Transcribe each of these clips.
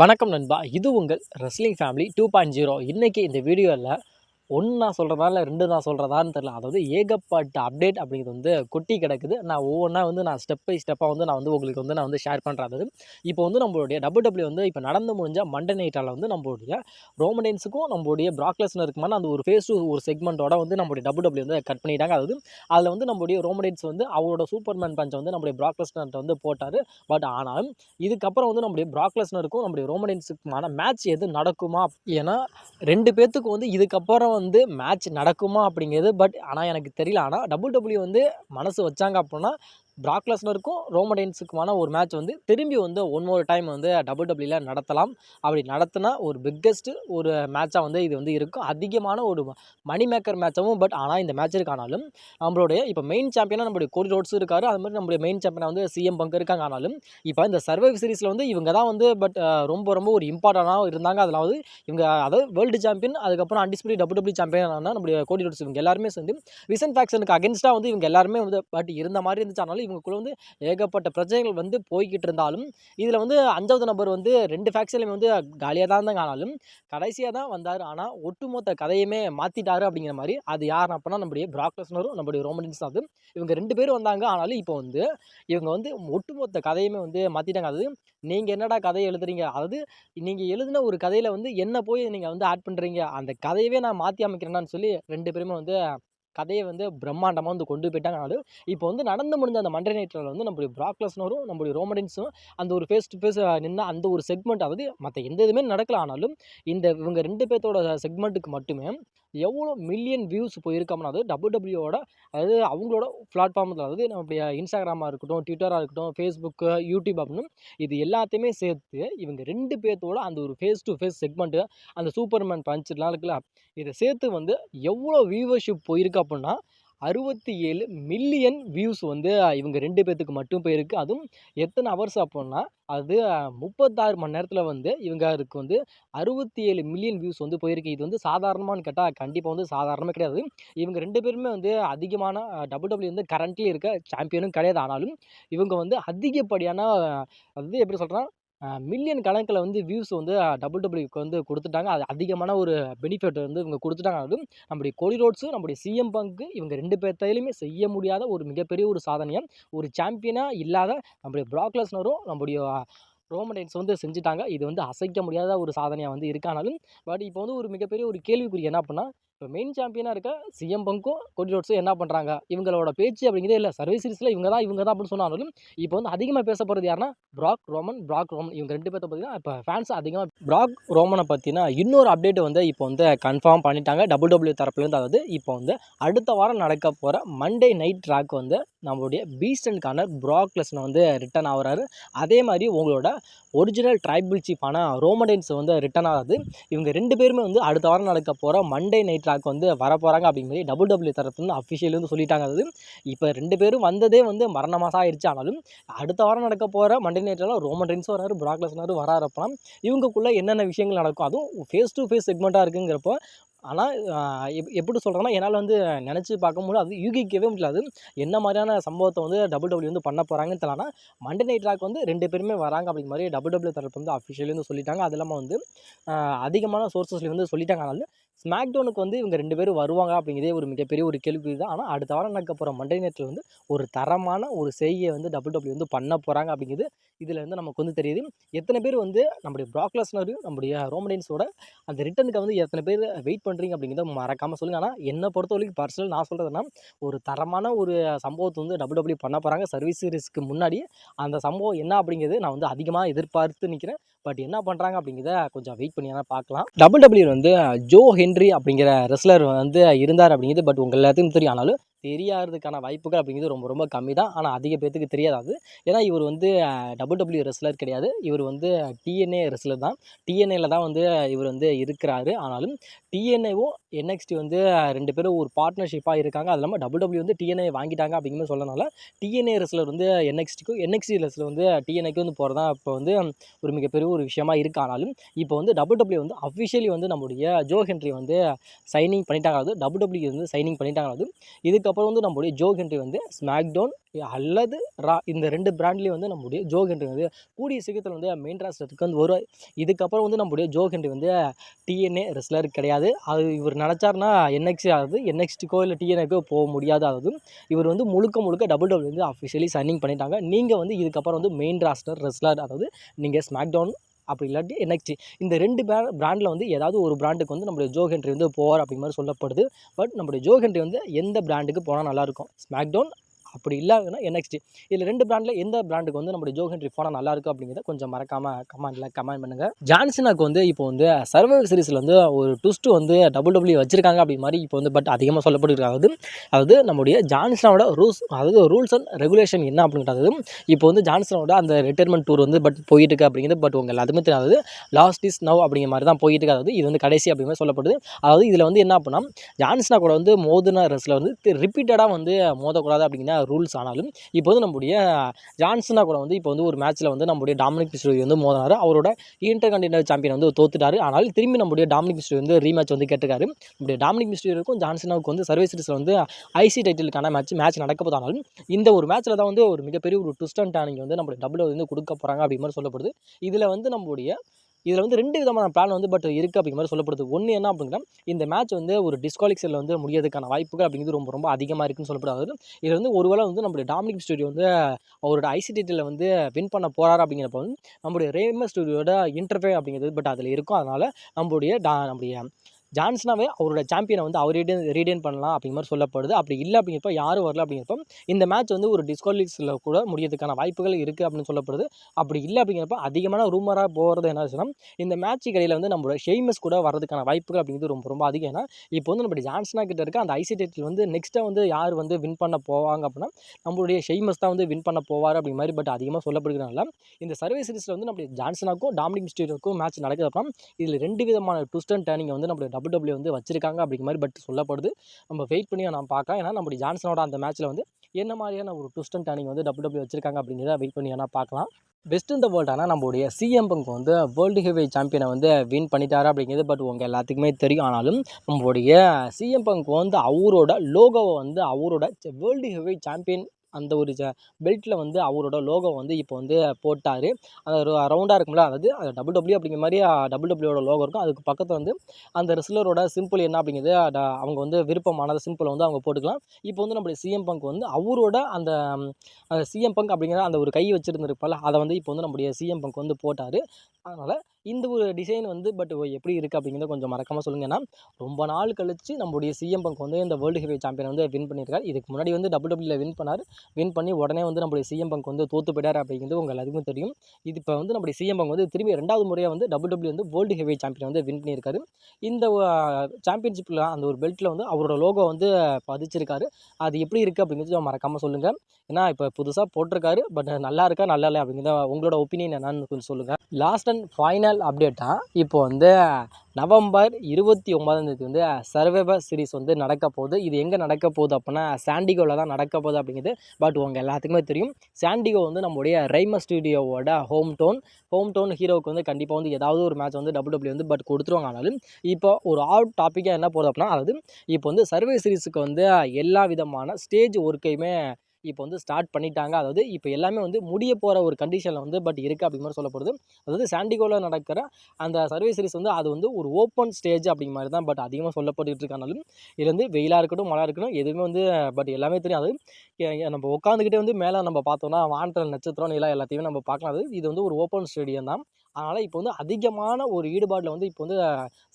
வணக்கம் நண்பா. இது உங்கள் wrestling family two point zero இன்றைக்கி இந்த வீடியோவில் ஒன்று நான் சொல்கிறதா இல்லை ரெண்டு நான் சொல்கிறதான்னு தெரில அதாவது ஏகப்பட்ட அப்டேட் அப்படிங்கிறது வந்து கொட்டி கிடக்குது. நான் ஒவ்வொன்றா வந்து நான் ஸ்டெப் பை ஸ்டெப்பாக வந்து நான் வந்து உங்களுக்கு வந்து நான் வந்து ஷேர் பண்ணுறது இப்போ வந்து நம்மளுடைய டபுள் டபிள்யூ வந்து இப்போ நடந்து முடிஞ்ச மண்டே நைட்டால் வந்து நம்மளுடைய ரோமடென்ஸுக்கும் நம்மளுடைய ப்ராக்லெஸ்னருக்குமான அந்த ஒரு ஃபேஸ் ஒரு செக்மெண்ட்டோட வந்து நம்மளுடைய டபுள் டபிள்யூ வந்து கட் பண்ணிட்டாங்க. அதாவது அதில் வந்து நம்மளுடைய ரோமடென்ஸ் வந்து அவரோட சூப்பர்மேன் பஞ்சை வந்து நம்மளுடைய ப்ராக்லஸ்னர் வந்து போட்டார். பட் ஆனாலும் இதுக்கப்புறம் வந்து நம்மளுடைய ப்ராக்லெஸ்னருக்கும் நம்மளுடைய ரோமடென்ஸுக்குமான மேட்ச் எது நடக்குமா? ஏன்னா ரெண்டு பேர்த்துக்கு வந்து இதுக்கப்புறம் வந்து மேட்ச் நடக்குமா அப்படிங்கிறது பட் ஆனால் எனக்கு தெரியல. ஆனால் டபுள் டபுள்யூ வந்து மனசு வச்சாங்க அப்படின்னா பிராக்லஸ்னருக்கும் ரோமடைன்ஸுக்குமான ஒரு மேட்ச் வந்து திரும்பி வந்து ஒன் மோர் டைம் வந்து டபுள் டபிள்யூவில் நடத்தலாம். அப்படி நடத்தினா ஒரு பிக்கெஸ்ட்டு ஒரு மேட்சாக வந்து இது வந்து இருக்கும். அதிகமான ஒரு மணி மேக்கர் மேட்சாகவும் பட் ஆனால் இந்த மேட்ச் இருக்கானாலும் நம்மளுடைய இப்போ மெயின் சாம்பியனாக நம்மளுடைய கோடி ரோட்ஸும் இருக்காரு. அது மாதிரி நம்மளுடைய மெயின் சாம்பியனாக வந்து சிஎம் பங்கு இருக்காங்க ஆனாலும் இப்போ இந்த சர்வைவ் சீரிஸில் வந்து இவங்க தான் வந்து பட் ரொம்ப ரொம்ப ஒரு இம்பார்ட்டண்ட்டாக இருந்தாங்க. அதில் வந்து இவங்க அதாவது வேர்ல்டு சாம்பியன் அதுக்கப்புறம் அண்டிஸ்பிளி டபுள் டபிள்யூ சாம்பியன் நம்மளுடைய கோடி ரோட்ஸ் இவங்க எல்லாருமே சேர்ந்து விசன் ஃபேக்ஷனுக்கு அகேன்ஸ்டாக வந்து இவங்க எல்லாருமே வந்து பட் இருந்த மாதிரி இருந்துச்சானாலும் இவங்களுக்குள்ள வந்து ஏகப்பட்ட பிரச்சனைகள் வந்து போய்கிட்டு இருந்தாலும் இதில் வந்து அஞ்சாவது நபர் வந்து ரெண்டு ஃபேக்ஷன்லையுமே வந்து காலியாக தான் தான் ஆனாலும் கடைசியாக தான் வந்தார். ஆனால் ஒட்டுமொத்த கதையுமே மாற்றிட்டாரு அப்படிங்கிற மாதிரி அது யார் அப்படின்னா நம்முடைய பிராக்லஸ்னரும் நம்முடைய ரோமனின்ஸ் தான். இவங்க ரெண்டு பேரும் வந்தாங்க. ஆனாலும் இப்போ வந்து இவங்க வந்து ஒட்டுமொத்த கதையுமே வந்து மாற்றிட்டாங்க அது நீங்கள் என்னடா கதையை எழுதுறீங்க? அதாவது நீங்கள் எழுதின ஒரு கதையில் வந்து என்ன போய் நீங்கள் வந்து ஆட் பண்ணுறீங்க அந்த கதையவே நான் மாற்றி அமைக்கிறேன்னு சொல்லி ரெண்டு பேருமே வந்து கதையை வந்து பிரம்மாண்டமாக வந்து கொண்டு போயிட்டாங்கனாலும் இப்போ வந்து நடந்து முடிஞ்ச அந்த மண்டே நைட்டில் வந்து நம்மளுடைய ப்ராக்லஸ்னரும் நம்மளுடைய ரோமடின்ஸும் அந்த ஒரு ஃபேஸ் டு ஃபேஸ் நின்று அந்த ஒரு செக்மெண்ட் அதாவது மற்ற எந்த இதுவுமே நடக்கல. ஆனாலும் இந்த இவங்க ரெண்டு பேர்த்தோட செக்மெண்ட்டுக்கு மட்டுமே எவ்வளோ மில்லியன் வியூஸ் போயிருக்கோம்னா அது டபுள் அதாவது அவங்களோட பிளாட்ஃபார்மில் அதாவது நம்மளுடைய இன்ஸ்டாகிராமாக இருக்கட்டும் ட்விட்டராக இருக்கட்டும் ஃபேஸ்புக்கு யூடியூப் அப்படின்னு இது எல்லாத்தையுமே சேர்த்து இவங்க ரெண்டு பேர்த்தோட அந்த ஒரு ஃபேஸ் டு ஃபேஸ் செக்மெண்ட்டு அந்த சூப்பர்மேன் பஞ்சுலாம் இருக்குல்ல இதை சேர்த்து வந்து எவ்வளோ வியூவர்ஷிப் போயிருக்கு அப்படின்னா அறுபத்தி ஏழு மில்லியன் வியூஸ் வந்து இவங்க ரெண்டு பேர்த்துக்கு மட்டும் போயிருக்கு. அதுவும் எத்தனை ஹவர்ஸ் அப்படின்னா அது முப்பத்தாறு மணி நேரத்தில் வந்து இவங்க அதுக்கு வந்து அறுபத்தி ஏழு மில்லியன் வியூஸ் வந்து போயிருக்கு. இது வந்து சாதாரணமானு கேட்டால் கண்டிப்பாக வந்து சாதாரணமே கிடையாது. இவங்க ரெண்டு பேருமே வந்து அதிகமான டபுள் டபிள்யூ வந்து கரண்ட்லி இருக்க சாம்பியனும் கிடையாது. ஆனாலும் இவங்க வந்து அதிகப்படியான அது எப்படி சொல்கிறேன்னா மில்லியன் கணக்கில் வந்து வியூஸ் வந்து டபுள் டபுள்யூக்கு வந்து கொடுத்துட்டாங்க. அது அதிகமான ஒரு பெனிஃபிட் வந்து இவங்க கொடுத்துட்டாங்க. அதுவும் நம்முடைய கொடி ரோட்ஸு நம்முடைய சிஎம் பங்கு இவங்க ரெண்டு பேர்த்தையிலுமே செய்ய முடியாத ஒரு மிகப்பெரிய ஒரு சாதனையம் ஒரு சாம்பியனாக இல்லாத நம்முடைய ப்ராக்லஸ்னரும் நம்முடைய ரோமடைன்ஸ் வந்து செஞ்சுட்டாங்க. இது வந்து அசைக்க முடியாத ஒரு சாதனையாக வந்து இருக்கானாலும் பட் இப்போ வந்து ஒரு மிகப்பெரிய ஒரு கேள்விக்குறி என்ன அப்படின்னா இப்போ மெயின் சாம்பியனாக இருக்க சிஎம் பங்கும் கொடி ரோட்ஸும் என்ன பண்ணுறாங்க இவங்களோட பேச்சு அப்படிங்கிறதே இல்லை. சர்வீஸ் சீரிஸில் இவங்க தான் இவங்க தான் அப்படின்னு சொன்னாலும் இப்போ வந்து அதிகமாக பேச போகிறது யாருன்னா ப்ராக் ரோமன் ப்ராக் ரோமன் இவங்க ரெண்டு பேர்த்த பார்த்தீங்கன்னா இப்போ ஃபேன்ஸ் அதிகமாக ப்ராக் ரோமனை பற்றினா இன்னொரு அப்டேட் வந்து இப்போ வந்து கன்ஃபார்ம் பண்ணிட்டாங்க. டபுள் டபிள்யூ தரப்புலேருந்து அதாவது இப்போ வந்து அடுத்த வாரம் நடக்க போகிற மண்டே நைட் ட்ராக் வந்து நம்மளுடைய பீஸ்ட் அண்ட் கார்னர் ப்ராக் லெஸ்னை வந்து ரிட்டன் ஆகிறாரு. அதே மாதிரி உங்களோட ஒரிஜினல் ட்ரைபிள் சீஃபான ரோமடைன்ஸ் வந்து ரிட்டன் ஆகுது. இவங்க ரெண்டு பேருமே வந்து அடுத்த வாரம் நடக்க போகிற மண்டே நைட் ஸ்டாக் வந்து வரப்போகிறாங்க அப்படிங்கிற மாதிரி டபுள் டபிள்யூ தரப்புலேருந்து அஃபிஷியல் வந்து சொல்லிட்டாங்க அது இப்போ ரெண்டு பேரும் வந்ததே வந்து மரணமாசம் ஆயிடுச்சு ஆனாலும் அடுத்த வாரம் நடக்க போகிற மண்டே நைட்டில் ரோமன் ரென்ஸும் வராரு பிராக்லஸ்னாரு லெஸ்னரும் வராறப்போ இவங்களுக்குள்ளே என்னென்ன விஷயங்கள் நடக்கும்? அதுவும் ஃபேஸ் டு ஃபேஸ் செக்மெண்ட்டாக இருக்குங்கிறப்போ ஆனால் எப் எப்படி சொல்கிறேன்னா என்னால் வந்து நினச்சி பார்க்க முடியல. அது யூகிக்கவே முடியல. என்ன மாதிரியான சம்பவத்தை வந்து டபுள் டபுள்யூ வந்து பண்ண போகிறாங்கன்னு தெரியலனா மண்டே நைட் ராக் வந்து ரெண்டு பேருமே வராங்க அப்படிங்கிற மாதிரி டபுள் டபுள்யூ தரப்பு வந்து அஃபிஷியலி வந்து சொல்லிட்டாங்க. அது இல்லாமல் வந்து அதிகமான சோர்ஸஸ்லேயும் வந்து சொல்லிட்டாங்க. அதனால ஸ்மாக் டவுனுக்கு வந்து இவங்க ரெண்டு பேரும் வருவாங்க அப்படிங்கிறதே ஒரு மிகப்பெரிய ஒரு கேள்வி தான். ஆனால் அடுத்த வாரம் நடக்க போகிற மண்டே நேரத்தில் வந்து ஒரு தரமான ஒரு செய்கையை வந்து டபுள் டபுள்யூ வந்து பண்ண போகிறாங்க அப்படிங்கிறது இதில் வந்து நமக்கு வந்து தெரியுது. எத்தனை பேர் வந்து நம்முடைய ப்ராக்லஸ்னரையும் நம்முடைய ரோமடைன்ஸோட அந்த ரிட்டனுக்கு வந்து எத்தனை பேர் வெயிட் பண்ணுறீங்க அப்படிங்கிறத மறக்காமல் சொல்லுங்கள் ஆனால் என்னை பொறுத்த வரைக்கும் பர்சனல் நான் சொல்கிறதுனா ஒரு தரமான ஒரு சம்பவத்தை வந்து டபுள் டபுள்யூ பண்ண போகிறாங்க சர்வீஸ் சீரிஸ்க்கு முன்னாடி அந்த சம்பவம் என்ன அப்படிங்கிறது நான் வந்து அதிகமாக எதிர்பார்த்து நிற்கிறேன் பட் என்ன பண்ணுறாங்க அப்படிங்கிறத கொஞ்சம் வெயிட் பண்ணி வேணால் பார்க்கலாம். டபுள் டபிள்யூ வந்து ஜோ ஹென்ரி அப்படிங்கிற ரெஸ்லர் வந்து இருந்தார் அப்படிங்கிறது பட் உங்கள் எல்லாத்துக்கும் தெரியும். ஆனாலும் தெரியாததுக்கான வாய்ப்புகள் அப்படிங்கிறது ரொம்ப ரொம்ப கம்மி தான் ஆனால் அதிக பேர்த்துக்கு தெரியாது ஏன்னா இவர் வந்து டபுள் டபிள்யூ ரெஸ்லர் கிடையாது. இவர் வந்து டிஎன்ஏ ரெஸ்லர் தான். டிஎன்ஏல தான் வந்து இவர் வந்து இருக்கிறாரு. ஆனாலும் டிஎன்ஏவும் என்எக்ஸ்டி வந்து ரெண்டு பேரும் ஒரு பார்ட்னர்ஷிப்பாக இருக்காங்க. அது இல்லாமல் டபுள் டபிள்யூ வந்து டிஎன்ஏ வாங்கிட்டாங்க அப்படிங்கிற சொல்லனால டிஎன்ஏ ரெஸ்லர் வந்து என்எக்ஸ்டிக்கும் என்எக்ஸ்டி ரெஸ்லர் வந்து டிஎன்ஏக்கு வந்து போகிறதா இப்போ வந்து ஒரு மிகப்பெரிய ஒரு விஷயமா இருக்கு. ஆனாலும் இப்போ வந்து டபுள் டபிள்யூ வந்து அஃபிஷியலி வந்து நம்முடைய ஜோ ஹென்ரி வந்து சைனிங் பண்ணிட்டாங்க. அது டபுள் டபிள்யூ வந்து சைனிங் பண்ணிட்டாங்க. அது இதுக்கு அதுக்கப்புறம் வந்து நம்முடைய ஜோ ஹென்றி வந்து ஸ்மாக்டவுன் அல்லது ரா இந்த ரெண்டு பிராண்ட்லேயும் வந்து நம்முடைய ஜோ ஹென்றி வந்து கூடிய சீக்கிரத்தில் வந்து மெயின் ராஸ்டருக்கு வந்து வருவார். இதுக்கப்புறம் வந்து நம்முடைய ஜோ ஹென்றி வந்து டிஎன்ஏ ரெஸ்லர் கிடையாது. அது இவர் நினச்சாருன்னா என்எக்ஸி ஆகுது. என்எக்ஸ்டிக்கோ இல்லை டிஎன்ஏக்கோ போக முடியாது அதாவது இவர் வந்து முழுக்க முழுக்க டபுள் டபுள் வந்து அஃபிஷியலி சைனிங் பண்ணிட்டாங்க. நீங்கள் வந்து இதுக்கப்புறம் வந்து மெயின் ராஸ்டர் ரெஸ்லர் அதாவது நீங்கள் ஸ்மாக்டவுன் அப்படி இல்லாட்டி என்எக்ஸ்டி இந்த ரெண்டு பே பிராண்டில் வந்து ஏதாவது ஒரு பிராண்டுக்கு வந்து நம்மளுடைய ஜோ ஹென்ட்ரி வந்து போவார் அப்படிங்கிற மாதிரி சொல்லப்படுது. பட் நம்மளுடைய ஜோ ஹென்ட்ரி வந்து எந்த பிராண்டுக்கு போனால் நல்லாயிருக்கும் ஸ்மாக்டவுன் அப்படி இல்லாதுன்னா என்எக்ஸ்டி இதில் ரெண்டு பிராண்டில் எந்த பிராண்டுக்கு வந்து நம்மளுடைய ஜோ ஹென்றி நல்லா இருக்கும் அப்படிங்கிறத கொஞ்சம் மறக்காமல் கமெண்ட்டில் கமெண்ட் பண்ணுங்கள் ஜான்சனாக்கு வந்து இப்போ வந்து சர்வைவல் சீரிஸில் வந்து ஒரு ட்விஸ்ட்டு வந்து டபுள் டபுள்யூ வச்சிருக்காங்க அப்படி மாதிரி இப்போ வந்து பட் அதிகமாக சொல்லப்பட்டிருக்காது அதாவது நம்முடைய ஜான்சனோட ரூல்ஸ் அதாவது ரூல்ஸ் அண்ட் ரெகுலேஷன் என்ன அப்படின்றது இப்போ வந்து ஜான்சனோட அந்த ரிட்டைர்மெண்ட் டூர் வந்து பட் போயிட்டு இருக்கு அப்படிங்கிறது பட் உங்கள் எல்லாத்துக்குமே தெரியாது லாஸ்ட் இஸ் நவ் அப்படிங்கிற மாதிரி தான் போயிட்டு இருக்கு அதாவது இது வந்து கடைசி அப்படிங்கிற சொல்லப்படுது. அதாவது இதில் வந்து என்ன அப்படின்னா ஜான்சனா கூட வந்து மோதுன ரஸில் வந்து ரிப்பீட்டடாக வந்து மோதக்கூடாது அப்படிங்கிற ரூல்ஸ் ஆனாலும் இப்போ வந்து நம்முடைய ஜான்சனா கூட வந்து இப்போ வந்து ஒரு மேட்ச்சில் வந்து நம்முடைய டாமினிக் பிஸ்டோரி வந்து மோதினார். அவரோட இன்டர் கண்டினல் சாம்பியன் வந்து தோத்துட்டாரு. ஆனால் திரும்பி நம்முடைய டாமினிக் பிஸ்டோரி வந்து ரீமேட்ச் வந்து கேட்டிருக்காரு. நம்முடைய டாமினிக் பிஸ்டோரிக்கும் ஜான்சனாவுக்கு வந்து சர்வீஸ் வந்து ஐசி டைட்டிலுக்கான மேட்ச் மேட்ச் நடக்க போதானாலும் இந்த ஒரு மேட்ச்சில் தான் வந்து ஒரு மிகப்பெரிய ஒரு ட்விஸ்ட் அண்ட் வந்து நம்மளுடைய டபுள் வந்து கொடுக்க போகிறாங்க அப்படி மாதிரி சொல்லப்படுது. இதில் வந்து நம்முடைய இதில் வந்து ரெண்டு விதமான பிளான் வந்து பட் இருக்குது அப்படிங்கிற மாதிரி சொல்லப்படுது. ஒன்று என்ன அப்படின்னா இந்த மேட்ச் வந்து ஒரு டிஸ்குவாலிக்ஸில் வந்து முடியறதுக்கான வாய்ப்புகள் அப்படிங்கிறது ரொம்ப ரொம்ப அதிகமாக இருக்குன்னு சொல்லப்படாது. இதில் வந்து ஒருவேளை வந்து நம்மளுடைய டாமினிக் ஸ்டுடியோ வந்து அவரோட ஐசிடியில் வந்து வின் பண்ண போகிறார் அப்படிங்கிறப்ப வந்து நம்மளுடைய ரேமர் ஸ்டுடியோட இன்டர்ஃபே அப்படிங்கிறது பட் அதில் இருக்கும். அதனால் நம்மளுடைய டா நம்முடைய ஜான்சனாவே அவரோட சாம்பியனை வந்து அவர் ரீடைன் பண்ணலாம் அப்படிங்கிற மாதிரி சொல்லப்படுது. அப்படி இல்லை அப்படிங்கிறப்ப யாரும் வரல அப்படிங்கிறப்ப இந்த மேட்ச் வந்து ஒரு டிஸ்குவாலிக்ஸில் கூட முடியறதுக்கான வாய்ப்புகள் இருக்குது அப்படின்னு சொல்லப்படுது. அப்படி இல்லை அப்படிங்கிறப்ப அதிகமான ரூமராக போகிறது என்ன ஆச்சுன்னா இந்த மேட்ச் கடையில் வந்து நம்மளோட ஷெய்மஸ் கூட வரதுக்கான வாய்ப்புகள் அப்படிங்கிறது ரொம்ப ரொம்ப அதிகம். ஏன்னா இப்போ வந்து நம்ம ஜான்சனா கிட்ட இருக்க அந்த ஐசி டைட்டில் வந்து நெக்ஸ்ட்டாக வந்து யார் வந்து வின் பண்ண போவாங்க அப்படின்னா நம்மளுடைய ஷெய்மஸ் தான் வந்து வின் பண்ண போவார் அப்படி மாதிரி பட் அதிகமாக சொல்லப்படுகிறனால இந்த சர்வே சீரிஸில் வந்து நம்ம ஜான்சனாக்கும் டாமினிக் மிஸ்டீரியோக்கும் மேட்ச் நடக்குது அப்படின்னா இதில் ரெண்டு விதமான ட்விஸ்ட் அண்ட் டேர்னிங் வந்து நம்மளுடைய டபுள் டபுள்யூ வந்து வச்சிருக்காங்க அப்படிங்கிற மாதிரி பட் சொல்லப்படுது. நம்ம வெயிட் பண்ணி நான் பார்க்கலாம் ஏன்னா நம்முடைய ஜான்சனோட அந்த மேட்ச்சில் வந்து என்ன மாதிரியான ஒரு ட்விஸ்ட் அண்ட் டர்னிங் வந்து டபுள் டபுள்யூ வச்சிருக்காங்க அப்படிங்கிறத வெயிட் பண்ணி வேணால் பார்க்கலாம். பெஸ்ட் இந்த வேர்ல்டு ஆனால் நம்மளுடைய சிஎம் பங்க் வந்து வேர்ல்டு ஹெவி சாம்பியனை வந்து வின் பண்ணிட்டாரு அப்படிங்கிறது பட் உங்கள் எல்லாத்துக்குமே தெரியும். ஆனாலும் நம்மளுடைய சிஎம் பங்க் வந்து அவரோட லோகோவை வந்து அவரோட வேர்ல்டு ஹெவி சாம்பியன் அந்த ஒரு ஜ பெல்ட்டில் வந்து அவரோட லோகோ வந்து இப்போ வந்து போட்டார். அது ஒரு ரவுண்டாக இருக்கும்ல அதாவது அது டபுள் டபுள்யூ அப்படிங்கிற மாதிரி டபுள் டபுள்யூட லோகோ இருக்கும். அதுக்கு பக்கத்தில் வந்து அந்த ரெஸ்லரோட சிம்பிள் என்ன அப்படிங்கிறது அவங்க வந்து விருப்பமானது சிம்பிளை வந்து அவங்க போட்டுக்கலாம். இப்போ வந்து நம்மளுடைய சிஎம் பங்க் வந்து அவரோட அந்த சிஎம் பங்க் அப்படிங்கிற அந்த ஒரு கை வச்சுருந்துருப்பால அதை வந்து இப்போ வந்து நம்முடைய சிஎம் பங்க் வந்து போட்டார். அதனால் இந்த ஒரு டிசைன் வந்து பட் எப்படி இருக்குது அப்படிங்கிறத கொஞ்சம் மறக்காமல் சொல்லுங்கன்னா ரொம்ப நாள் கழிச்சு நம்மளுடைய சிஎம் பங்க் வந்து இந்த வேர்ல்டு ஹெவி சாம்பியன் வந்து வின் பண்ணியிருக்காரு இதுக்கு முன்னாடி வந்து டபுள் டபுள்யூல வின் பண்ணார். வின் பண்ணி உடனே வந்து நம்மளுடைய சிஎம் பங்க் வந்து தோத்து போயிட்டார் அப்படிங்கிறது உங்கள் எல்லாத்துக்கும் தெரியும். இது இப்போ வந்து நம்மளுடைய சிஎம் பங்க் வந்து திரும்பி ரெண்டாவது முறையாக வந்து டபுள் டபுள்யூ வந்து வேர்ல்டு ஹெவி சாம்பியன் வந்து வின் பண்ணியிருக்காரு. இந்த சாம்பியன்ஷிப்பில் அந்த ஒரு பெல்ட்டில் வந்து அவரோட லோகோ வந்து பதிச்சிருக்காரு. அது எப்படி இருக்குது அப்படிங்கிறது மறக்காமல் சொல்லுங்கள் ஏன்னா இப்போ புதுசாக போட்டிருக்காரு. பட் நல்லா இருக்கா நல்லா இல்லை அப்படிங்கிறத உங்களோட ஒப்பீனியன் என்னன்னு கொஞ்சம் சொல்லுங்கள் லாஸ்ட் அண்ட் ஃபைனல் அப்டேட்டாக இப்போ வந்து நவம்பர் இருபத்தி ஒன்பதாம் தேதி வந்து சர்வைவர் சீரிஸ் வந்து நடக்க போகுது. இது எங்கே நடக்க போகுது அப்படின்னா சாண்டிகோவில் தான் நடக்க போகுது அப்படிங்கிறது பட் உங்கள் எல்லாத்துக்குமே தெரியும். சாண்டிகோ வந்து நம்முடைய ரைம ஸ்டுடியோவோட ஹோம் டவுன் ஹோம் டவுன் ஹீரோவுக்கு வந்து கண்டிப்பாக வந்து ஏதாவது ஒரு மேட்ச் வந்து டபுள் டபுள்யூ வந்து பட் கொடுத்துருவாங்க ஆனாலும் இப்போ ஒரு ஆட் டாப்பிக்காக என்ன போகுது அப்படின்னா அதாவது இப்போ வந்து சர்வே சீரிஸுக்கு வந்து எல்லா விதமான ஸ்டேஜ் ஒர்க்கையுமே இப்போ வந்து ஸ்டார்ட் பண்ணிட்டாங்க. அதாவது இப்போ எல்லாமே வந்து முடிய போகிற ஒரு கண்டிஷனில் வந்து பட் இருக்குது அப்படிங்கிற மாதிரி சொல்லப்படுது. அதாவது சாண்டிகோவில் நடக்கிற அந்த சர்வீஸ் சீரிஸ் வந்து அது வந்து ஒரு ஓப்பன் ஸ்டேஜ் அப்படிங்கிற மாதிரி தான் பட் அதிகமாக சொல்லப்பட்டுட்டு இருக்கானாலும் இது வந்து வெயிலாக இருக்கட்டும் மழை இருக்கட்டும் எதுவுமே வந்து பட் எல்லாமே தெரியும் அது நம்ம உட்காந்துக்கிட்டே வந்து மேலே நம்ம பார்த்தோம்னா வானத்தில் நட்சத்திரம் நிலா எல்லாத்தையுமே நம்ம பார்க்கலாம். அது இது வந்து ஒரு ஓப்பன் ஸ்டேடியம் தான். அதனால் இப்போ வந்து அதிகமான ஒரு ஈடுபாட்டில் வந்து இப்போ வந்து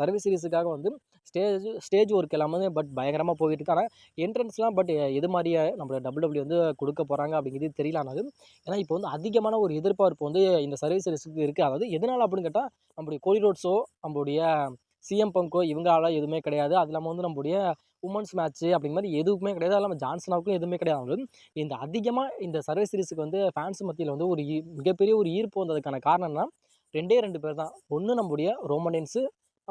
சர்வீஸ் சீரிஸுக்காக வந்து ஸ்டேஜ் ஸ்டேஜ் ஒர்க் எல்லாமே பட் பயங்கரமாக போயிட்டு இருக்கு. ஆனால் என்ட்ரன்ஸ்லாம் பட் எது மாதிரியே நம்ம டபுள் டபுள்யூ வந்து கொடுக்க போகிறாங்க அப்படிங்கிறது தெரியல. ஆனாலும் ஏன்னா இப்போ வந்து அதிகமான ஒரு எதிர்பார்ப்பு வந்து இந்த சர்வீஸ் சீரிஸுக்கு இருக்குது அதாவது எதனால் அப்படின்னு கேட்டால் நம்மளுடைய கோலி ரோட்ஸோ நம்மளுடைய சிஎம் பங்கோ இவங்களால எதுவுமே கிடையாது. அது இல்லாமல் வந்து நம்மளுடைய உமன்ஸ் மேட்ச்சு அப்படிங்கிற மாதிரி எதுவுமே கிடையாது. அது இல்லாமல் ஜான்சனாவுக்கும் எதுவுமே கிடையாது. இந்த அதிகமாக இந்த சர்வே சீரிஸுக்கு வந்து ஃபேன்ஸ் மத்தியில் வந்து ஒரு ஈ- மிகப்பெரிய ஒரு ஈர்ப்பு வந்ததுக்கான காரணம்னா ரெண்டே ரெண்டு பேர் தான். ஒன்று நம்முடைய ரோமனின்ஸு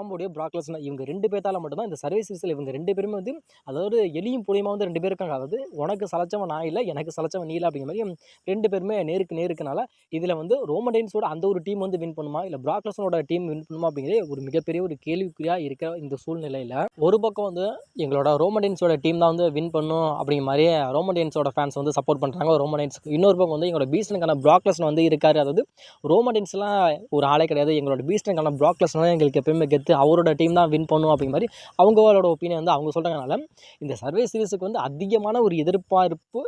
நம்முடைய பிராக்லஸ்னா இவங்க ரெண்டு பேர்த்தால மட்டும்தான் இந்த சர்வீஸ் சீரிஸ்ல இவங்க ரெண்டு பேருமே வந்து அதாவது எலியும் புலியுமா வந்து ரெண்டு பேர் இருக்காங்க. அதாவது உனக்கு சலைச்சவன் நான் இல்லை எனக்கு சலைச்சவன் நீ இல்லை அப்படிங்கிற மாதிரி ரெண்டு பேருமே நேருக்கு நேருக்குனால, இதில் வந்து ரோமடைன்ஸோட அந்த ஒரு டீம் வந்து வின் பண்ணுமா? இல்லை ப்ராக் டீம் வின் பண்ணுமா? அப்படிங்கிறதே ஒரு மிகப்பெரிய ஒரு கேள்விக்குறியாக இருக்கிற இந்த சூழ்நிலையில் ஒரு பக்கம் வந்து எங்களோட ரோமடைன்ஸோட டீம் தான் வந்து வின் பண்ணும் அப்படிங்கிற மாதிரியே ரோமடைன்ஸோட ஃபேன்ஸ் வந்து சப்போர்ட் பண்ணுறாங்க ரோமடைன்ஸ்க்கு இன்னொரு பக்கம் வந்து எங்களோட பீஸ்டனுக்கான ப்ராக் வந்து இருக்காரு. அதாவது ரோமடைன்ஸ்லாம் ஒரு ஆளே கிடையாது. எங்களோட பீஸ்டனுக்கான ப்ராக் எங்களுக்கு எப்பயுமே கெத்து. அவரோட டீம் தான் வின் பண்ணும் அப்படிங்கிற மாதிரி அவங்களோட ஒப்பீனியன் வந்து அவங்க சொல்றதுனால, இந்த சர்வே சீரிஸுக்கு வந்து அதிகமான ஒரு எதிர்பார்ப்பு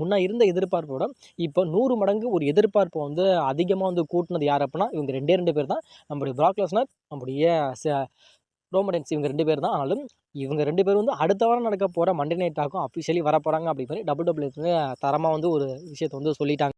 முன்னே இருந்த எதிர்பார்ப்போட இப்போ நூறு மடங்கு ஒரு எதிர்பார்ப்பை வந்து அதிகமாக வந்து கூட்டினது யார் அப்படின்னா இவங்க 2டே 2 பேர் தான். நம்முடைய பிராக்லஸ்னர் நம்முடைய ச இவங்க ரெண்டு பேர் தான். ஆனாலும் இவங்க ரெண்டு பேரும் வந்து அடுத்த வாரம் நடக்க போகிற மண்டே நைட் ஆகும் அஃபிஷியலி வரப்போறாங்க மாதிரி டபுள் டபுள் தரமாக வந்து ஒரு விஷயத்தை வந்து சொல்லிட்டாங்க.